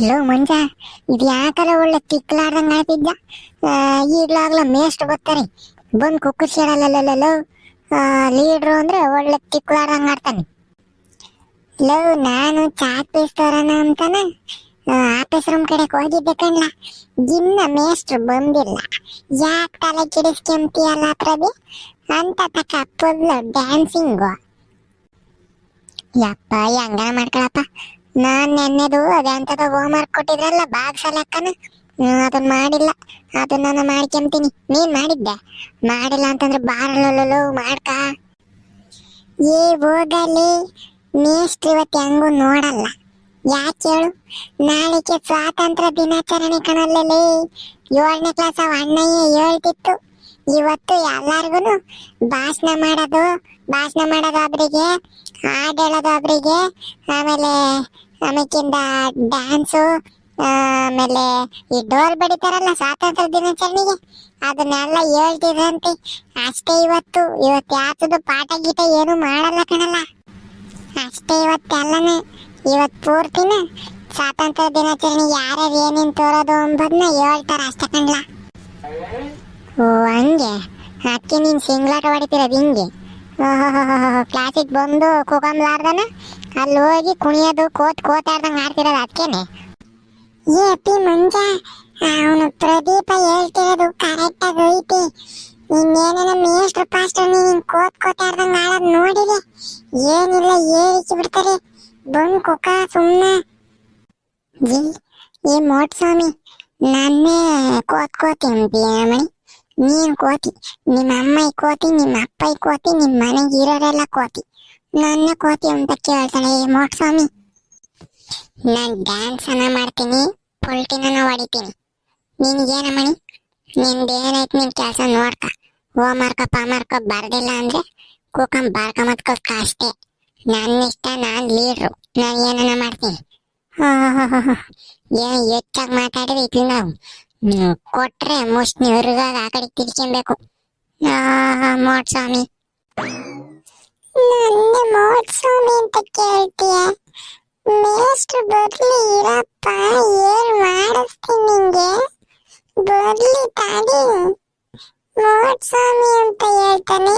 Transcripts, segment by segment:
Low ಮಂಜ, ಇದು ಯಾಕಲ್ಲ ಒಳ್ಳೆ ತಿಕ್ಲಾರ್ದಂಗ ಆಡ್ತಿದ್ದ ಈಗಲಾಗ್ಲ ಮೇಸ್ಟ್ ಬರ್ತಾರೆ ಬಂದ್ ಕುಕ್ಕರ್ ಆ, ಲೀಡ್ರು ಅಂದ್ರೆ ಒಳ್ಳೆ ತಿಕ್ಲಾರ್ದಂಗ ಆಡ್ತಾನೆ. ಲೋ, ನಾನು ಚಾಟ್ ಪೀಸ್ ತರೋಣ ಅಂತಾನ ಆಫೀಸ್ ರೂಮ್ ಕಡೆ ಹೋಗಿದ್ದೆ ಕಣ್ಲ. ಇನ್ನ ಮೇಸ್ಟ್ರು ಬಂದಿಲ್ಲ. ಯಾಕೆ ತಲೆ ಕೆಡಿಸ್ಕೊಂತೀಯಲ್ಲ ಪ್ರಭಿ? ಅಂತ ತಕ್ಕ ಫುಲ್ ಡ್ಯಾನ್ಸಿಂಗು. ಯಪ್ಪ ಹೆಂಗ ಮಾಡ್ಕೊಳಪ್ಪ. ನಾನ್ ನೆನ್ನೆದು ಅದಂತದ ಹೋಮ್ ವರ್ಕ್ ಕೊಟ್ಟಿದ್ರಲ್ಲ ಬಾಗ್ಸ ಲೆಕ್ಕನ ಅದನ್ನ ಮಾಡಿಲ್ಲ. ಅದನ್ನ ನಾನು ಮಾಡ್ಕೊಂತೀನಿ. ನೀನ್ ಮಾಡಿದ್ದೆ ಮಾಡಿಲ್ಲ ಅಂತಂದ್ರೆ ಬಾರಲ್ಲ ಮಾಡ್ಕ. ಏ, ಹೋಗಲಿ. ಮೇಷ್ಟ್ರು ಇವತ್ತು ಹೆಂಗೂ ನೋಡಲ್ಲ. ಯಾಕೆ ಹೇಳು? ನಾಳೆಗೆ ಸ್ವಾತಂತ್ರ್ಯ ದಿನಾಚರಣೆ ಕಣಲ್ಲೇ ಏಳನೇ ಕ್ಲಾಸ್ ಅವ ಅಣ್ಣಯ್ಯ ಹೇಳ್ತಿತ್ತು. ಇವತ್ತು ಎಲ್ಲಾರ್ಗು ಭಾಷಣ ಮಾಡೋದು ಭಾಷಣ ಮಾಡೋದು ಒಬ್ರಿಗೆ ಹಾಡು ಹೇಳೋದು ಆಮೇಲೆ ಆಮೇಕಿಂದ ಡ್ಯಾನ್ಸು ಆಮೇಲೆ ಈ ಡೋಲ್ ಬಡಿತಾರಲ್ಲ ಸ್ವಾತಂತ್ರ್ಯ ದಿನಾಚರಣೆಗೆ, ಅದನ್ನೆಲ್ಲ ಹೇಳ್ತಿದ್ರಂತೆ. ಅಷ್ಟೇ ಇವತ್ತು ಇವತ್ತು ಯಾತದ ಪಾಠ ಗೀಟ ಏನು ಮಾಡಲ್ಲ ಕಣಲ್ಲ. ಅಷ್ಟೇ ಇವತ್ತು ಇವತ್ತೆಲ್ಲನೇ ಇವತ್ತು ಪೂರ್ತಿನ ಸ್ವಾತಂತ್ರ್ಯ ದಿನಾಚರಣೆ ಯಾರ್ಯಾರು ಏನೇನು ತೋರೋದು ಅಂಬದನ್ನ ಹೇಳ್ತಾರ ಅಷ್ಟೇ ಕಣ್ಲ. ಓ, ಹಂಗೆ? ಅಕ್ಕಿ ನೀನು ಸಿಂಗ್ಲಾಟ ಹೊಡಿತಿರೋದು ಹಿಂಗೆ ಕ್ಲಾಸಿಗೆ ಬಂದು ಕೂಗಂಬ್ಲಾರ್ದನ ಅಲ್ಲಿ ಹೋಗಿ ಕುಣಿಯೋದು, ಕೋತ್ ಕೋತಾಡ್ದಂಗೆ ಆಡ್ತಿರೋದು ಅದಕ್ಕೇನೆ ಏ ಅಪ್ಪಿ ಮಂಜ, ಅವನು ಪ್ರದೀಪ ಹೇಳ್ತಿರೋದು ಕರೆಕ್ಟಾಗಿ ಐತಿ. ಇನ್ನೇನೇನ ಮೇಷ್ಟ್ರು ಪಾಸ್ಟರ್ ನೀನು ಕೋತ್ ಕೋತಾಡ್ದಂಗೆ ಆಡೋದು ನೋಡಿದೆ. ಏನಿಲ್ಲ ಏರಿಸಿ ಬಿಡ್ತಾರೆ. ಬಂದು ಕುಕ ಸುಮ್ಮನೆ ಈ ಮೋಟ್ ಸ್ವಾಮಿ ನನ್ನೇ ಕೋತ್ ಕೋತಿ ಮಣಿ ನೀನ್ ಕೋತಿ ನಿಮ್ಮ ಅಮ್ಮ ಕೋತಿ ನಿಮ್ಮ ಅಪ್ಪ ಕೋತಿ ನಿಮ್ಮ ಮನೆಗೆ ಇರೋರೆಲ್ಲ ಕೋತಿ. ನನ್ನ ಕೋತಿ ಅಂತ ಕೇಳ್ತಾಳೆ ಮೋಟ್ ಸ್ವಾಮಿ ನಾನು ಡ್ಯಾನ್ಸ್ ಅನ್ನ ಮಾಡ್ತೀನಿ ಪೊಲ್ಟಿನ ಹೊಡಿತೀನಿ. ನಿನ್ಗೇನ ಮಣಿ ನಿಂದ ಏನೈತಿ ನಿನ್ ಕೆಲಸ ನೋಡ್ಕ. ಹೋಮ್ವರ್ಕ ಪಾಮರ್ಕ ಬರ್ದಿಲ್ಲ ಅಂದ್ರೆ ಕೂಕಂ ಬಾರ್ಕೊಂಬತ್ಕೋಸ್ಕ ಅಷ್ಟೇ. ನನ್ನ ಇಷ್ಟ, ನಾನು ಲೀಡ್ರು ನಾನು ಏನನ್ನ ಮಾಡ್ತೀನಿ? ಏನು ಹೆಚ್ಚಾಗಿ ಮಾತಾಡಿದ್ರೆ ಇದ್ಲಿ ನಾವು? ಕೊಟ್ರೆ ಮುಷ್ಟಿ ಹೊರಗಾಗ ಆ ಕಡೆ ತಿರ್ಕೊಬೇಕು ಮೋಟ್ ಸ್ವಾಮಿ ನನ್ನ ಮೋಟ್ ಸ್ವಾಮಿ ಅಂತ ಕೇಳ್ತೀಯ? ಮೇಷ್ಟ್ರು ಬರ್ಲಿ ಇರಪ್ಪ, ಏನ್ ಮಾಡಿಸ್ತೀನಿ ನಿಂಗೆ? ಬರ್ಲಿ ತಾಡಿ ಮೋಟ್ ಸ್ವಾಮಿ ಅಂತ ಹೇಳ್ತಾನೆ.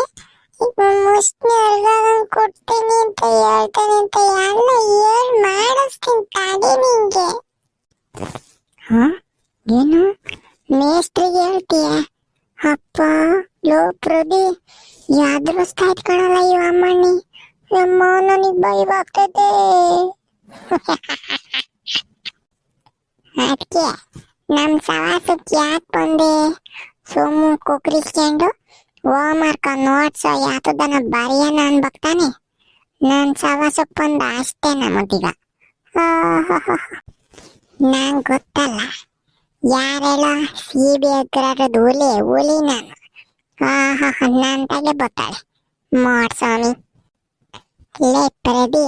ಮುಷ್ಟಿ ಹೊರಗಾಗ ಕೊಡ್ತೀನಿ ಅಂತ ಹೇಳ್ತಾನೆ ಅಂತ ಎಲ್ಲ ಏನ್ ಮಾಡಿಸ್ತೀನಿ ತಾಡಿ ನಿಂಗೆ ಹಾ ಏನು ಮೇಸ್ತ್ರಿಗೆ ಹೇಳ್ತೀಯ ಅಪ್ಪ ಲೋ ಪ್ರದಿ ಯಾದ್ರಸ್ತಾ ಇಟ್ಕೊಳಲ್ಲ ಇವ ಅಮ್ಮಣ್ಣಿ ಅಮ್ಮ ನನಗೆ ಭಯವಾಗ್ತೈತೆ ಅದಕ್ಕೆ ನಮ್ಮ ಸವಾಸಕ್ಕೆ ಯಾಕೆ ಬಂದೆ? ಸೋಮು ಕುಕ್ರಿಸ್ಕೊಂಡು ಹೋಮ್ವರ್ಕ್ ನೋಟ್ಸ್ ಯಾತದನ್ನ ಬರೆಯೋಣ ಅನ್ಬಕ್ತಾನೆ ನನ್ನ ಸವಾಸಕ್ಕೆ ಬಂದ ಅಷ್ಟೇ ನಮಗೀಗ. ನಂಗೆ ಗೊತ್ತಲ್ಲ. ಯಾರೆಲ್ಲ ಸಿ ಬಿ ಎಗ್ರದು ಹುಲಿ ಹುಲಿ ನಾನು. ಹಾ ನನ್ನ ತಲೆ ಬತ್ತಾಳೆ. ಸ್ವಾಮಿ. ಲೇ ಪ್ರದಿ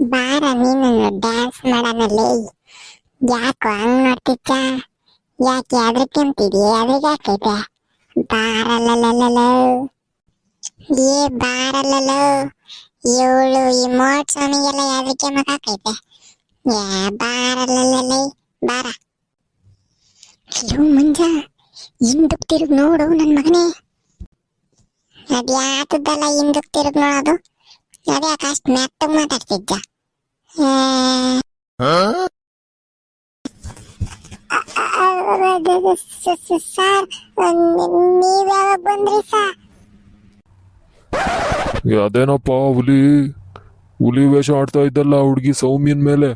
ಬಾರ ನೀನು ಡ್ಯಾನ್ಸ್ ಮಾಡೋಣ ಲೇ ಯಾಕೋ ಹಂಗ್ ನೋಡ್ತಿಚ್ಚ ಯಾಕೆ ಅದ್ರಕ್ಕೆಂತಿದ್ಯೆ ಅದ್ರಿಗೆ ಯಾಕೈತೆ? ಬಾರಲ್ಲಲ್ಲಲ್ಲೋ ಏ ಬಾರಲ್ಲಲ್ಲೋ ಇವಳು ಈ ಮೋಟ್ ಸ್ವಾಮಿಗೆಲ್ಲ ಯಾವ್ದಕ್ಕೆ ಮಗಾಕೈತೆ ಯಾ ಬಾರಲ್ಲಲ್ಲ. ಬಾರ. ಅಯ್ಯೋ ಮುಂಜ ಹಿಂದಕ್ ತಿರುಗ್ ನೋಡು ನನ್ನ ಮಗನೇ. ಅದ್ಯಾತದಲ್ಲ ಹಿಂದಕ್ ತಿರುಗ್ ನೋಡೋದು ಅದ್ಯಾಕೆ ಅಷ್ಟು ಮೆತ್ತಗ್ ಮಾತಾಡ್ತಿದ್ದ ಸರ್ ನೀವ್ಯಾವಾಗ ಬಂದ್ರಿ ಸರ್ ಅದೇನಪ್ಪ ಹುಲಿ? ಹುಲಿ ವೇಷ ಆಡ್ತಾ ಇದ್ದಲ್ಲ ಹುಡುಗಿ ಸೌಮ್ಯನ್ ಮೇಲೆ?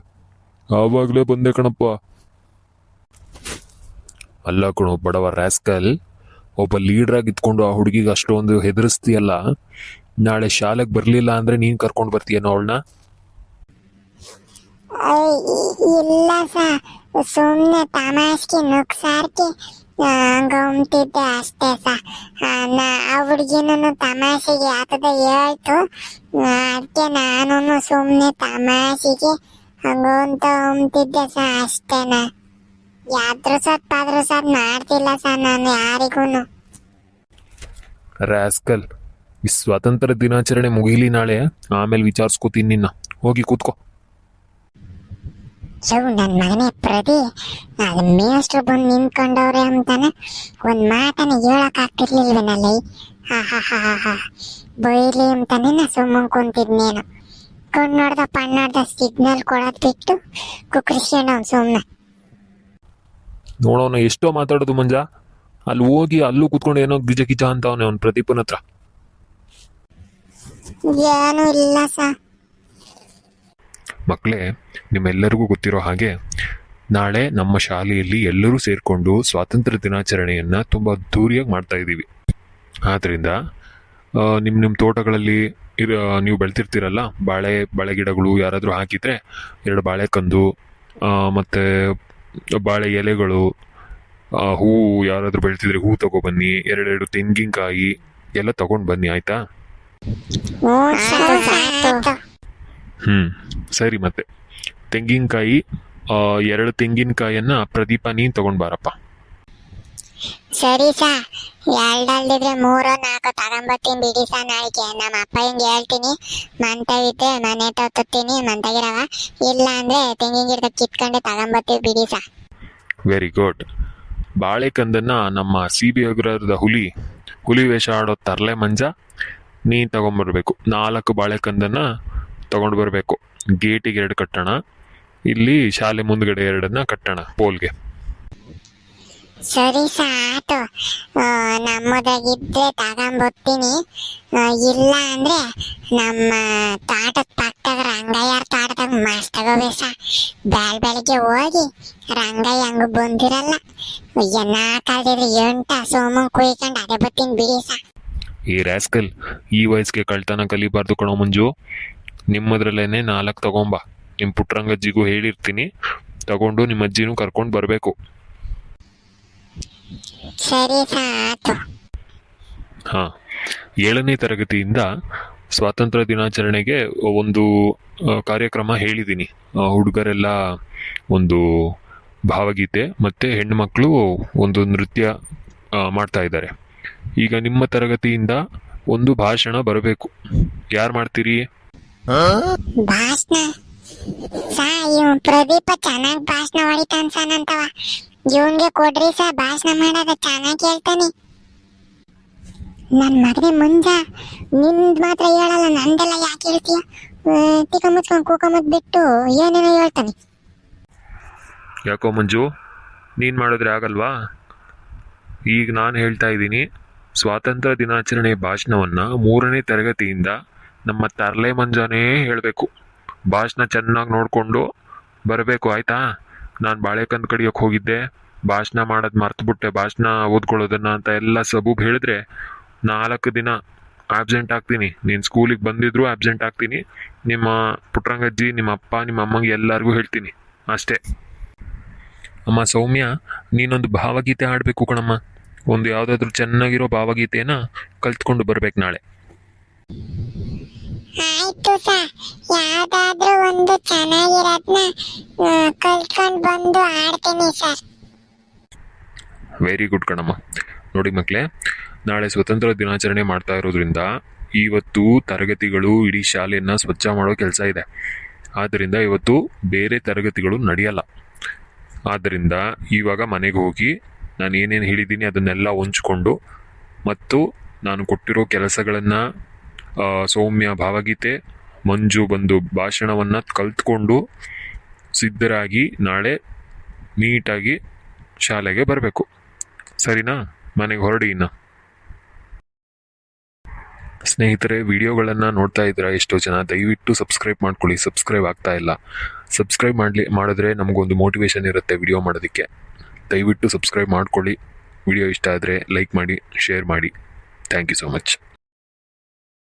ಆವಾಗ್ಲೇ ಬಂದೆ ಕಣಪ್ಪ. ಅಲ್ಲ ಕಣೋ ಬಡವ ರ್ಯಾಸ್ಕಲ್ ಒಬ್ಬ ಲೀಡರ್ ಆಗಿ ಇದ್ಕೊಂಡು ಆ ಹುಡುಗಿಗೆ ಅಷ್ಟೊಂದು ಹೆದರಿಸ್ತೀಯಲ್ಲ? ನಾಳೆ ಶಾಲೆಗೆ ಬರಲಿಲ್ಲ ಅಂದ್ರೆ ನೀನ್ ಕರ್ಕೊಂಡ್ ಬರ್ತೀಯನೋ ಅವಳನ್ನ ಇಲ್ಲ ಸರ್ ಸುಮ್ಮನೆ ತಮಾಷ್ಗೆ ನುಕ್ಸಾರ್ಕೆ ಹಂಗಂತಿದ್ದೆ ಅಷ್ಟೇ ಸರ್ ನಾ ಆ ಹುಡುಗಿನೂ ತಮಾಷೆಗೆ ಆತದ ಹೇಳ್ತು. ಅದಕ್ಕೆ ನಾನು ಸುಮ್ಮನೆ ತಮಾಷೆಗೆ ಹಂಗಂತ ಅಂತಿದ್ದೆ ಸರ್ ಅಷ್ಟೇನ. ಯಾದ್ರು ಸತ್ ಪಾದ್ರು ಸತ್ ಮಾಡ್ತಿಲ್ಲ ಸರ್ ನಾನು ಯಾರಿಗೂ ರ್ಯಾಸ್ಕಲ್ ಈ ಸ್ವಾತಂತ್ರ್ಯ ದಿನಾಚರಣೆ ಮುಗಿಲಿ ನಾಳೆ ಆಮೇಲೆ ವಿಚಾರಿಸ್ಕೋತೀನಿ ನಿನ್ನ. ಹೋಗಿ ಕೂತ್ಕೋ. ಯವ್ ನನ್ನ ಮಗನೇ ಪ್ರದಿ. ಅದು ಮೇಷ್ಟ್ರು ಬಂದು ನಿಂತ್ಕೊಂಡವ್ರೆ ಅಂತಾನೆ ಒಂದು ಮಾತನ್ನ ಹೇಳಕ್ ಆಗ್ತಿರ್ಲಿಲ್ವೇನಲ್ಲಿ? ಹಾ ಹಾ ಹಾ ಹಾ ಹಾ. ಬೈಲಿ ಅಂತಾನೆ ನಾ ಸುಮ್ಮನೆ ಕುಂತಿದ್ನೇನು. ಕಣ್ಣು ನೋಡ್ದ ಪಣ್ಣಾಡ್ದ ಸಿಗ್ನಲ್ ಕೊಡೋದ್ ಬಿಟ್ಟು ಕುಕ್ರಿಸ್ಕೊಂಡ್ ಅವ್ನು ಸುಮ್ಮನೆ ನೋಡೋಣ ಎಷ್ಟೋ ಮಾತಾಡೋದು ಮಂಜ. ಅಲ್ಲಿ ಹೋಗಿ ಅಲ್ಲೂ ಕೂತ್ಕೊಂಡು ಏನೋ ಗಿಜ ಗಿಜ ಅಂತ ಅವನೇ ಅವ್ನ ಪ್ರದೀಪನ ಹತ್ರ. ಏನೂ ಇಲ್ಲ ಮಕ್ಕಳೇ ನಿಮ್ಮೆಲ್ಲರಿಗೂ ಗೊತ್ತಿರೋ ಹಾಗೆ, ನಾಳೆ ನಮ್ಮ ಶಾಲೆಯಲ್ಲಿ ಎಲ್ಲರೂ ಸೇರಿಕೊಂಡು ಸ್ವಾತಂತ್ರ್ಯ ದಿನಾಚರಣೆಯನ್ನ ತುಂಬ ಅದ್ಧೂರಿಯಾಗಿ ಮಾಡ್ತಾ ಇದ್ದೀವಿ. ಆದ್ರಿಂದ ನಿಮ್ಮ ನಿಮ್ಮ ತೋಟಗಳಲ್ಲಿ ಇರ, ನೀವು ಬೆಳ್ತಿರ್ತೀರಲ್ಲ ಬಾಳೆ ಬಾಳೆ ಗಿಡಗಳು ಯಾರಾದರೂ ಹಾಕಿದ್ರೆ, ಎರಡು ಬಾಳೆಕಂದು ಕಂದು ಮತ್ತೆ ಬಾಳೆ ಎಲೆಗಳು ಹೂವು ಯಾರಾದರೂ ಬೆಳ್ತಿದ್ರೆ ಹೂ ತಗೊಬನ್ನಿ, ಎರಡೆರಡು ತೆಂಗಿನಕಾಯಿ ಎಲ್ಲ ತಗೊಂಡು ಬನ್ನಿ, ಆಯಿತಾ? ಹ್ಞೂ ಸಾಕು ಸರಿ ಮತ್ತೆ. ತೆಂಗಿನಕಾಯಿ ಆ, ಎರಡು ತೆಂಗಿನಕಾಯನ್ನ ಪ್ರದೀಪ ನೀನು ತಗೊಂಡು ಬಾರಪ್ಪ. ಸರಿ ಸಾ. ಎರಡಲ್ದಿದ್ರೆ ಮೂರು ನಾಲ್ಕು ತಗೊಂಬತ್ತೀನಿ ಬಿಡಿ ಸಾ ನಾಳೆಗೆ ನಮ್ಮ ಅಪ್ಪ ಹಿಂಗೆ ಹೇಳ್ತೀನಿ. ಮಂತವಿದ್ದೆ ಮನೆ ತೊತ್ತೀನಿ ಮಂತಾಗಿರವ ಇಲ್ಲ ಅಂದ್ರೆ ತೆಂಗಿನ ಗಿಡದ ಕಿತ್ಕೊಂಡೆ ತಗೊಂಬತ್ತೀವಿ ಬಿಡಿ ಸಾ. ವೆರಿ ಗುಡ್ ಬಾಳೆಕಂದನ್ನ ನಮ್ಮ ಸಿ ಬಿ ಹುಲಿ ಹುಲಿ ವೇಷ ಆಡೋ ತರ್ಲೆ ಮಂಜ. ನೀನು ತಗೊಂಬರ್ಬೇಕು. ನಾಲ್ಕು ಬಾಳೆಕಂದನ್ನು ತಗೊಂಡು ಬರಬೇಕು. ಗೇಟಿಗೆ ಎರಡು ಕಟ್ಟೋಣ. ಇಲ್ಲಿ ಶಾಲೆ ಮುಂದ್ಗಡೆ ಎರಡನ್ನ ಕಟ್ಟೋಣ ಪೋಲ್ಗೆ. ಸರಿ ಸಾತು ನಮ್ಮದಾಗಿದ್ರೆ ತಗೊಂಬರ್ತೀನಿ ಇಲ್ಲ ಅಂದ್ರೆ ನಮ್ಮ ತಾಟದ ಪಕ್ಕದ ರಂಗಯ್ಯರ ತಾಟದಾಗ ಮಸ್ತ್ ತಗೋಬೇ ಸಾ. ಬೆಳ್ ಬೆಳಿಗ್ಗೆ ಹೋಗಿ ರಂಗಯ್ಯ ಹಂಗ ಬಂದಿರಲ್ಲ. ಎನ್ನ ಕಾಲದಲ್ಲಿ ಎಂಟ ಸೋಮ ಕುಯ್ಕೊಂಡು ಅದೇ ಬತ್ತೀನಿ ಬಿಡಿ ಸಾ. ಈ ರ್ಯಾಸ್ಕಲ್ ಈ ವಯಸ್ಸಿಗೆ ಕಳ್ತನ ಕಲಿಬಾರ್ದು ಕಣೋ ಮಂಜು. ನಿಮ್ಮದ್ರಲ್ಲೇನೆ ನಾಲ್ಕು ತಗೊಂಬ. ನಿಮ್ಮ ಪುಟ್ರಂಗಜ್ಜಿಗೂ ಹೇಳಿರ್ತೀನಿ. ತಗೊಂಡು ನಿಮ್ಮ ಅಜ್ಜಿನೂ ಕರ್ಕೊಂಡು ಬರಬೇಕು. ಹಾಂ. ಏಳನೇ ತರಗತಿಯಿಂದ ಸ್ವಾತಂತ್ರ್ಯ ದಿನಾಚರಣೆಗೆ ಒಂದು ಕಾರ್ಯಕ್ರಮ ಹೇಳಿದ್ದೀನಿ ಆ, ಹುಡುಗರೆಲ್ಲ ಒಂದು ಭಾವಗೀತೆ ಮತ್ತೆ ಹೆಣ್ಣುಮಕ್ಕಳು ಒಂದು ನೃತ್ಯ ಮಾಡ್ತಾ ಇದ್ದಾರೆ. ಈಗ ನಿಮ್ಮ ತರಗತಿಯಿಂದ ಒಂದು ಭಾಷಣ ಬರಬೇಕು. ಯಾರು ಮಾಡ್ತೀರಿ? ಭಾಷಣ? ಸಾ ಇವ್ ಪ್ರದೀಪ ಚೆನ್ನಾಗಿ ಭಾಷಣ ಹೊಡಿತಾನ ಸಾನಂತವ ಜೀವನ್ಗೆ ಕೊಡ್ರಿ ಸಾ ಭಾಷಣ ಮಾಡೋದ ಚೆನ್ನಾಗಿ ಹೇಳ್ತಾನೆ ನನ್ನ ಮಗನೇ ಮುಂಜ ನಿಂದ್ ಮಾತ್ರ ಹೇಳಲ್ಲ ನಂದೆಲ್ಲ ಯಾಕೆ ಹೇಳ್ತೀಯ? ತಿಕ್ಕ ಮುಚ್ಕೊಂಡ್ ಬಿಟ್ಟು ಏನೇನೋ ಹೇಳ್ತಾನೆ. ಯಾಕೋ ಮಂಜು ನೀನ್ ಮಾಡಿದ್ರೆ ಆಗಲ್ವಾ? ಈಗ ನಾನು ಹೇಳ್ತಾ ಇದ್ದೀನಿ, ಸ್ವಾತಂತ್ರ್ಯ ದಿನಾಚರಣೆ ಭಾಷಣವನ್ನು ಮೂರನೇ ತರಗತಿಯಿಂದ ನಮ್ಮ ತರಲೆ ಮಂಜಾನೇ ಹೇಳಬೇಕು. ಭಾಷಣ ಚೆನ್ನಾಗಿ ನೋಡಿಕೊಂಡು ಬರಬೇಕು, ಆಯಿತಾ? ನಾನು ಬಾಳೆಕಂದು ಕಡಿಯೋಕೆ ಹೋಗಿದ್ದೆ, ಭಾಷಣ ಮಾಡೋದು ಮರ್ತುಬಿಟ್ಟೆ, ಭಾಷಣ ಓದ್ಕೊಳ್ಳೋದನ್ನ ಅಂತ ಎಲ್ಲ ಸಬೂಬ್ ಹೇಳಿದ್ರೆ ನಾಲ್ಕು ದಿನ ಆಬ್ಸೆಂಟ್ ಆಗ್ತೀನಿ. ನೀನು ಸ್ಕೂಲಿಗೆ ಬಂದಿದ್ರು ಆಬ್ಸೆಂಟ್ ಆಗ್ತೀನಿ. ನಿಮ್ಮ ಪುಟ್ರಂಗಜ್ಜಿ ನಿಮ್ಮ ಅಪ್ಪ, ನಿಮ್ಮ ಅಮ್ಮಂಗೆ ಎಲ್ಲರಿಗೂ ಹೇಳ್ತೀನಿ. ಅಷ್ಟೇ. ಅಮ್ಮ ಸೌಮ್ಯ, ನೀನೊಂದು ಭಾವಗೀತೆ ಹಾಡಬೇಕು ಕಣಮ್ಮ. ಒಂದು ಯಾವುದಾದ್ರೂ ಚೆನ್ನಾಗಿರೋ ಭಾವಗೀತೆನ ಕಲ್ತ್ಕೊಂಡು ಬರ್ಬೇಕು ನಾಳೆ. ಆಯ್ತು ಸಾ. ಯಾವ್ದಾದ್ರೂ ಒಂದು ಚೆನ್ನಾಗಿರೋದ್ನ ಕಲ್ತ್ಕೊಂಡ್ ಬಂದು ಆಡ್ತೀನಿ ಸರ್ ವೆರಿ ಗುಡ್ ಕಣಮ್ಮ. ನೋಡಿ ಮಕ್ಕಳೇ ನಾಳೆ ಸ್ವತಂತ್ರ ದಿನಾಚರಣೆ ಮಾಡ್ತಾ ಇರೋದ್ರಿಂದ ಇವತ್ತು ತರಗತಿಗಳು ಇಡೀ ಶಾಲೆಯನ್ನು ಸ್ವಚ್ಛ ಮಾಡೋ ಕೆಲಸ ಇದೆ. ಆದ್ದರಿಂದ ಇವತ್ತು ಬೇರೆ ತರಗತಿಗಳು ನಡೆಯಲ್ಲ. ಆದ್ದರಿಂದ ಇವಾಗ ಮನೆಗೆ ಹೋಗಿ ನಾನು ಏನೇನು ಹೇಳಿದ್ದೀನಿ ಅದನ್ನೆಲ್ಲ ಹೊಂಚ್ಕೊಂಡು ಮತ್ತು ನಾನು ಕೊಟ್ಟಿರೋ ಕೆಲಸಗಳನ್ನು ಸೌಮ್ಯ ಭಾವಗೀತೆ, ಮಂಜು ಬಂದು ಭಾಷಣವನ್ನು ಕಲ್ತ್ಕೊಂಡು ಸಿದ್ಧರಾಗಿ ನಾಳೆ ನೀಟಾಗಿ ಶಾಲೆಗೆ ಬರಬೇಕು. ಸರಿನಾ? ಮನೆಗೆ ಹೊರಡಿ ಇನ್ನು. ಸ್ನೇಹಿತರೆ, ವಿಡಿಯೋಗಳನ್ನು ನೋಡ್ತಾ ಇದ್ದೀರಾ ಎಷ್ಟೋ ಜನ, ದಯವಿಟ್ಟು ಸಬ್ಸ್ಕ್ರೈಬ್ ಮಾಡ್ಕೊಳ್ಳಿ. ಸಬ್ಸ್ಕ್ರೈಬ್ ಆಗ್ತಾ ಇಲ್ಲ. ಸಬ್ಸ್ಕ್ರೈಬ್ ಮಾಡಲಿ, ಮಾಡಿದ್ರೆ ನಮಗೊಂದು ಮೋಟಿವೇಶನ್ ಇರುತ್ತೆ ವಿಡಿಯೋ ಮಾಡೋದಕ್ಕೆ. ದಯವಿಟ್ಟು ಸಬ್ಸ್ಕ್ರೈಬ್ ಮಾಡ್ಕೊಳ್ಳಿ. ವಿಡಿಯೋ ಇಷ್ಟ ಆದರೆ ಲೈಕ್ ಮಾಡಿ ಶೇರ್ ಮಾಡಿ. Thank you so much